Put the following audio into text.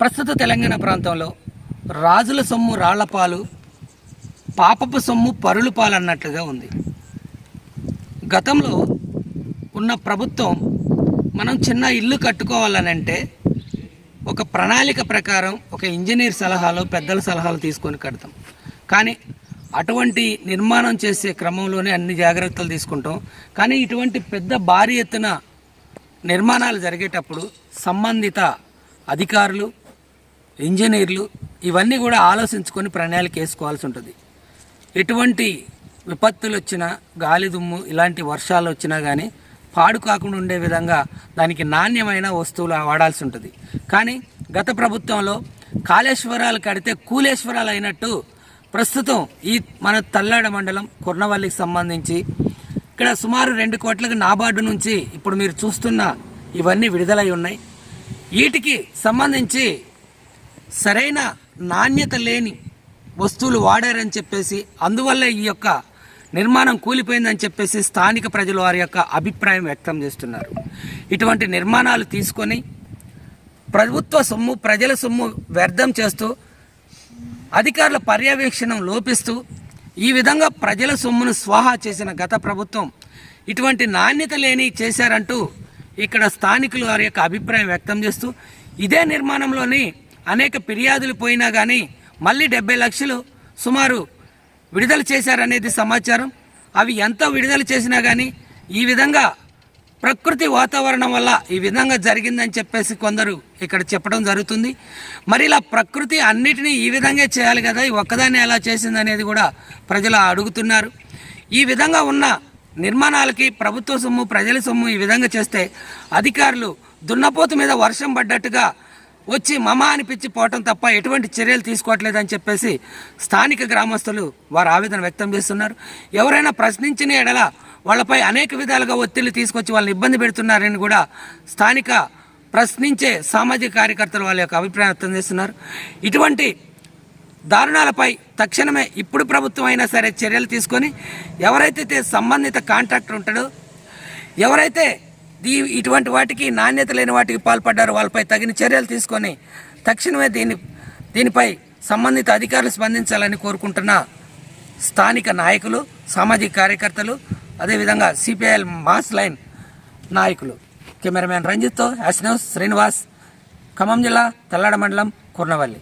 ప్రస్తుత తెలంగాణ ప్రాంతంలో రాజుల సొమ్ము రాళ్ళపాలు పాపపు సొమ్ము పరులు పాలు అన్నట్లుగా ఉంది. గతంలో ఉన్న ప్రభుత్వం మనం చిన్న ఇల్లు కట్టుకోవాలనంటే ఒక ప్రణాళిక ప్రకారం ఒక ఇంజనీర్ సలహాలు పెద్దల సలహాలు తీసుకొని కడతాం. కానీ అటువంటి నిర్మాణం చేసే క్రమంలోనే అన్ని జాగ్రత్తలు తీసుకుంటాం. కానీ ఇటువంటి పెద్ద భారీ ఎత్తున నిర్మాణాలు జరిగేటప్పుడు సంబంధిత అధికారులు ఇంజనీర్లు ఇవన్నీ కూడా ఆలోచించుకొని ప్రణాళిక వేసుకోవాల్సి ఉంటుంది. ఎటువంటి విపత్తులు వచ్చినా గాలి దుమ్ము ఇలాంటి వర్షాలు వచ్చినా కానీ పాడు కాకుండా ఉండే విధంగా దానికి నాణ్యమైన వస్తువులు వాడాల్సి ఉంటుంది. కానీ గత ప్రభుత్వంలో కాళేశ్వరాలు కడితే కూలేశ్వరాలు అయినట్టు ప్రస్తుతం ఈ మన తల్లాడ మండలం కుర్నవల్లికి సంబంధించి ఇక్కడ సుమారు రెండు కోట్లకు నాబార్డు నుంచి ఇప్పుడు మీరు చూస్తున్న ఇవన్నీ విడుదలై ఉన్నాయి. వీటికి సంబంధించి సరైన నాణ్యత లేని వస్తువులు వాడారని చెప్పేసి అందువల్ల ఈ యొక్క నిర్మాణం కూలిపోయిందని చెప్పేసి స్థానిక ప్రజలు వారి యొక్క అభిప్రాయం వ్యక్తం చేస్తున్నారు. ఇటువంటి నిర్మాణాలు తీసుకొని ప్రభుత్వ సొమ్ము ప్రజల సొమ్ము వ్యర్థం చేస్తూ అధికారుల పర్యవేక్షణం లోపిస్తూ ఈ విధంగా ప్రజల సొమ్మును స్వాహా చేసిన గత ప్రభుత్వం ఇటువంటి నాణ్యత లేని చేశారంటూ ఇక్కడ స్థానికులు వారి యొక్క అభిప్రాయం వ్యక్తం చేస్తూ ఇదే నిర్మాణంలోని అనేక ఫిర్యాదులు పోయినా కానీ మళ్ళీ డెబ్బై లక్షలు సుమారు విడుదల చేశారనేది సమాచారం. అవి ఎంత విడుదల చేసినా కానీ ఈ విధంగా ప్రకృతి వాతావరణం వల్ల ఈ విధంగా జరిగిందని చెప్పేసి కొందరు ఇక్కడ చెప్పడం జరుగుతుంది. మరి ఇలా ప్రకృతి అన్నిటినీ ఈ విధంగా చేయాలి కదా ఈ ఒక్కదాన్ని ఎలా చేసింది అనేది కూడా ప్రజలు అడుగుతున్నారు. ఈ విధంగా ఉన్న నిర్మాణాలకి ప్రభుత్వ సొమ్ము ప్రజల సొమ్ము ఈ విధంగా చేస్తే అధికారులు దున్నపోతు మీద వర్షం పడ్డట్టుగా వచ్చి మమ అనిపించి పోవటం తప్ప ఎటువంటి చర్యలు తీసుకోవట్లేదని చెప్పేసి స్థానిక గ్రామస్తులు వారు ఆవేదన వ్యక్తం చేస్తున్నారు. ఎవరైనా ప్రశ్నించిన ఎడల వాళ్ళపై అనేక విధాలుగా ఒత్తిళ్ళు తీసుకొచ్చి వాళ్ళని ఇబ్బంది పెడుతున్నారని కూడా స్థానిక ప్రశ్నించే సామాజిక కార్యకర్తలు వాళ్ళ యొక్క అభిప్రాయం వ్యక్తం చేస్తున్నారు. ఇటువంటి దారుణాలపై తక్షణమే ఇప్పుడు ప్రభుత్వం అయినా సరే చర్యలు తీసుకొని ఎవరైతే సంబంధిత కాంట్రాక్టర్ ఉంటాడో ఎవరైతే ఇటువంటి వాటికి నాణ్యత లేని వాటికి పాల్పడ్డారు. వాళ్ళపై తగిన చర్యలు తీసుకొని తక్షణమే దీని దీనిపై సంబంధిత అధికారులు స్పందించాలని కోరుకుంటున్న స్థానిక నాయకులు సామాజిక కార్యకర్తలు అదేవిధంగా సిపిఐఎల్ మాస్ లైన్ నాయకులు. కెమెరామ్యాన్ రంజిత్తో యాస్ శ్రీనివాస్ ఖమ్మం జిల్లా తెల్లాడ మండలం కుర్నవల్లి.